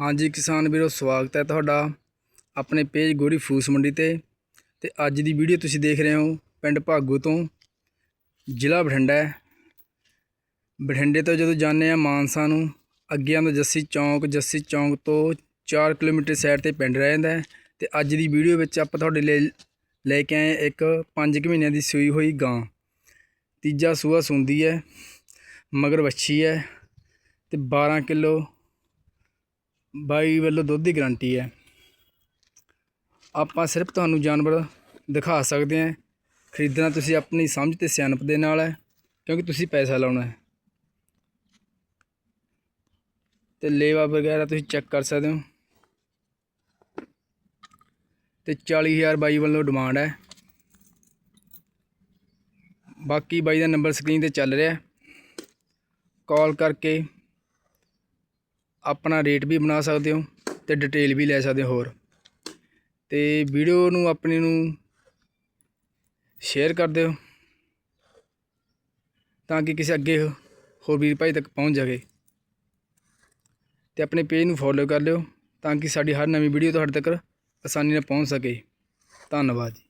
ਹਾਂਜੀ ਕਿਸਾਨ ਵੀਰੋ, ਸਵਾਗਤ ਹੈ ਤੁਹਾਡਾ ਆਪਣੇ ਪੇਜ ਗੋਰੀ ਫੂਸ ਮੰਡੀ ਤੇ। ਤੇ ਅੱਜ ਦੀ ਵੀਡੀਓ ਤੁਸੀਂ ਦੇਖ ਰਹੇ ਹੋ ਪਿੰਡ ਭਾਗੂ ਤੋਂ ਜ਼ਿਲ੍ਹਾ ਬਠਿੰਡਾ ਹੈ। ਬਠਿੰਡੇ ਤੋਂ ਜਦੋਂ ਜਾਂਦੇ ਆ ਮਾਨਸਾ ਨੂੰ ਅੱਗੇ ਆਉਂਦਾ ਜੱਸੀ ਚੌਂਕ ਜੱਸੀ ਚੌਂਕ ਤੋਂ 4 ਕਿਲੋਮੀਟਰ ਸਾਈਡ ਤੇ ਪਿੰਡ ਰਹਿ ਜਾਂਦਾ ਹੈ। ਤੇ ਅੱਜ ਦੀ ਵੀਡੀਓ ਵਿੱਚ ਆਪਾਂ ਤੁਹਾਡੇ ਲਈ ਲੈ ਕੇ ਆਏ ਇੱਕ 5 ਮਹੀਨਿਆਂ ਦੀ ਸੂਈ ਹੋਈ ਗਾਂ। ਤੀਜਾ ਸੂਆ ਸੁੰਦੀ ਹੈ, ਮਗਰ ਵੱਛੀ ਹੈ ਤੇ 12 ਕਿਲੋ ਬਾਈ ਵੱਲੋਂ ਦੁੱਧ ਦੀ ਗਾਰੰਟੀ ਹੈ। ਆਪਾਂ ਸਿਰਫ ਤੁਹਾਨੂੰ ਜਾਨਵਰ ਦਿਖਾ ਸਕਦੇ ਹਾਂ। ਖਰੀਦਣਾ ਤੁਸੀਂ ਆਪਣੀ ਸਮਝ ਤੇ ਸਿਆਣਪ ਦੇ ਨਾਲ ਹੈ, ਕਿਉਂਕਿ ਤੁਸੀਂ ਪੈਸਾ ਲਾਉਣਾ ਹੈ। ਤੇ ਲੇਵਾ ਵਗੈਰਾ ਤੁਸੀਂ ਚੈੱਕ ਕਰ ਸਕਦੇ ਹੋ। ਤੇ 40000 ਬਾਈ ਵੱਲੋਂ ਡਿਮਾਂਡ ਹੈ। ਬਾਕੀ ਬਾਈ ਦਾ ਨੰਬਰ ਸਕਰੀਨ ਤੇ ਚੱਲ ਰਿਹਾ ਕਾਲ ਕਰਕੇ ਆਪਣਾ ਰੇਟ ਵੀ ਬਣਾ ਸਕਦੇ ਹੋ ਤੇ ਡਿਟੇਲ ਵੀ ਲੈ ਸਕਦੇ ਹੋ ਹੋਰ। ਤੇ ਵੀਡੀਓ ਨੂੰ, ਆਪਣੇ ਨੂੰ ਸ਼ੇਅਰ ਕਰ ਦਿਓ ਤਾਂ ਕਿ ਕਿਸੇ ਅੱਗੇ ਹੋਰ ਵੀਰ ਭਾਈ ਤੱਕ ਪਹੁੰਚ ਜਾਵੇ। ਤੇ ਆਪਣੇ ਪੇਜ ਨੂੰ ਫੋਲੋ ਕਰ ਲਿਓ ਤਾਂ ਕਿ ਸਾਡੀ ਹਰ ਨਵੀਂ ਵੀਡੀਓ ਤੁਹਾਡੇ ਤੱਕ ਆਸਾਨੀ ਨਾਲ ਪਹੁੰਚ ਸਕੇ। ਧੰਨਵਾਦ ਜੀ।